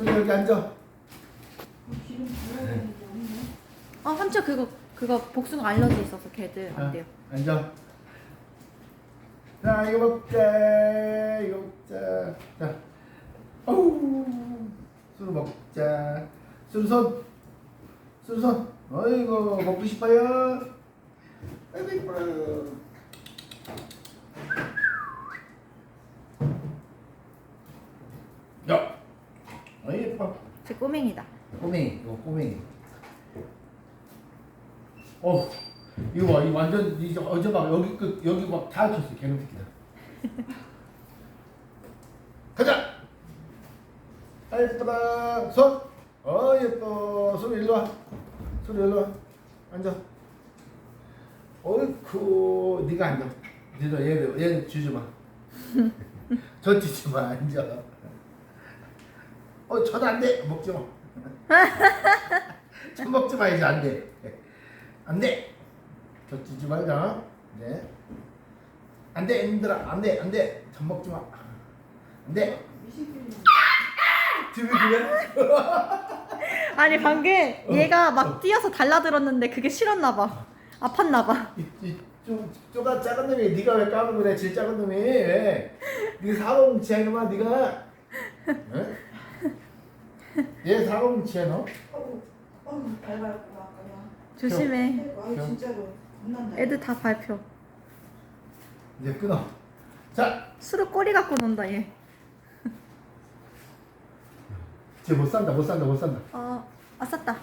소리 여기 앉아. 아 삼촌 그거 그거 복숭아 알러지 있어서 걔들 안 돼요. 어, 앉아. 자, 이거 먹자. 이거 먹자. 자, 어우, 술 먹자. 술손, 술손. 어이구, 먹고 싶어요. 아이고 이뻐요. 야, 어이 예뻐. 제 꼬맹이다. 꼬맹이, 이거 꼬맹이. 어, 이거 봐, 이 완전 이제 어제 막 여기 끝 여기 막다 쳤어 개놈 새끼다. 가자. 아 예쁘다. 손. 어 예뻐. 손 일로 와. 손 일로 와. 앉아. 어이쿠, 네가 앉아. 네가 얘, 얘 주지 마. 저 주지 마. 앉아. 어, 저도 안 돼. 먹지 마. 저 먹지 마 이제 안 돼. 안 돼. 저 주지 말자. 네. 안 돼, 힘들어. 안 돼, 안 돼. 전 먹지 마. 안 돼. TV 그래? 아니 방금 어. 얘가 막 뛰어서 달라들었는데 그게 싫었나 봐. 아팠나 봐. 이, 이, 좀, 쪼가 작은 놈이 네가 왜 까는 그래? 제일 작은 놈이 왜? 네 사고뭉치야 이놈아 네가. 응? 얘 사고뭉치야 너? 어우 어우 밟았구나 조심해. 아유 진짜로 겁난다 애들 다 밟혀. 이제 끊어. 자, 술을 꼬리 갖고 논다 얘. 쟤 못 산다, 못 산다, 못 산다. 어, 아쌌다.